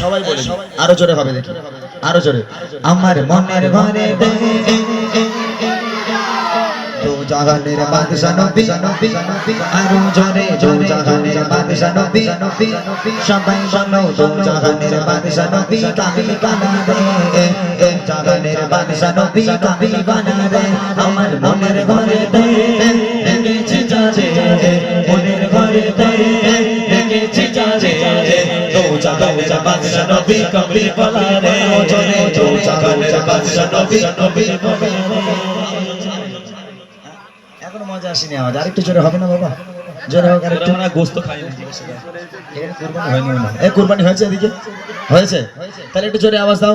সবাই বলে আরও জোরে হবে দেখি আরও জোরে। আমার মনের ঘরে দু জাহানের বাদশা নবী আরও জোরে। দু জাহানের বাদশা নবী সবাই বলো দু জাহানের বাদশা নবী কাবিল বানা রে এ বাদশা নবী কাবিল বানা রে আমার বাদশা নবী কাবিল বানা রে। জোরে জাহানের বাদশা নবী নবী এখনও মজা আসেনি আওয়াজ আরেকটু জোরে হবে না বাবা? জোরে হোক আরেকটু। না গোস্ত হয়। এ কুরবানি হয়েছে এদিকে? হয়েছে? তাহলে একটু জোরে আওয়াজ দাও।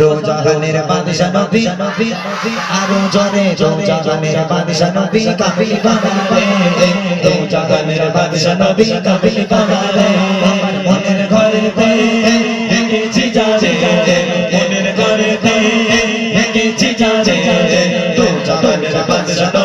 দো জাহানের বাদশা নবী আরও জোরে দো জাহানের বাদশা নবী বানালে দো জাহানের বাদশা নবী বানালে আমার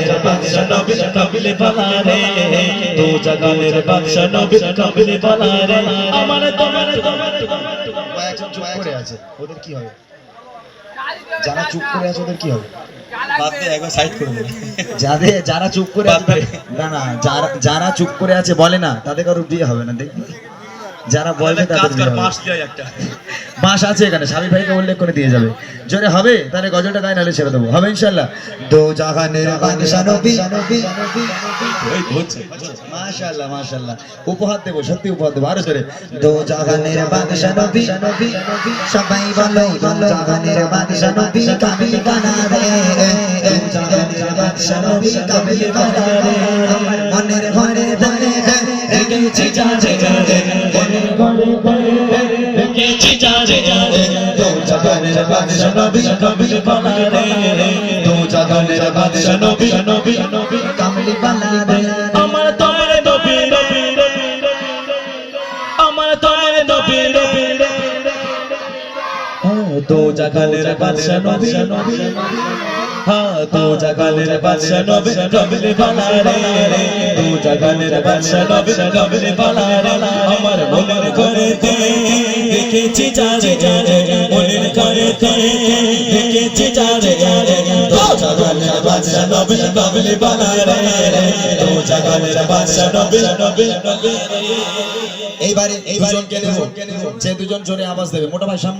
জগনের বাদশা নবী নবী বানা রে তো জগনের বাদশা নবী নবী বানা রে আমার তোমার তোমার। কয়েকজন চুপ করে আছে ওদের কি হবে? যারা চুপ করে আছে ওদের কি হবে? যাদের যারা চুপ করে না না যারা যারা চুপ করে আছে বলে না তাদের কারও বিয়ে হবে না দেখবি? যারা বলবে কাজ কর। পাঁচ দিয়ে একটা। বাস আছে এখানে স্বামী ভাইকে উল্লেখ করে দিয়ে যাবে। জোরে হবে? তাহলে গজলটা গায়ে নালে ছেড়ে দেবো। হবে ইনশাল্লাহ দো জাহানের বাদশা নবী। মাশাআল্লাহ মাশাআল্লাহ। উপহার দেবো সত্যি উপহার দেবো আরও জোরে। দো জাহানের বাদশা নবী। সবাই বলো দো জাহানের বাদশা নবী কাবিল বানা রে দো জাহানের বাদশা নবী কাবিল বানা রে আমার মনের যারে মনের ঘরে ধরে রেখেছি যারে যারে দো জাহানের বাদশা নবী কাবিল বানা রে দো জাহানের বাদশা নবী নবী নবী কাবিল বানা রে আমার তোমার নবী নবী আমার তোমার নবী নবী দো জাগানের বাদশা নবী হ্যাঁ তো জাগানের বাদশা নবী নবী বালা রে। তো বাদশা নবী আমার মনের দেখেছি মনের দেখেছি বাদশা নবী বাদশা নবী নবী এইবারে এই দুজনকে নেব যে দুজন জোরে আওয়াজ দেবে। মোটা ভাই সামনে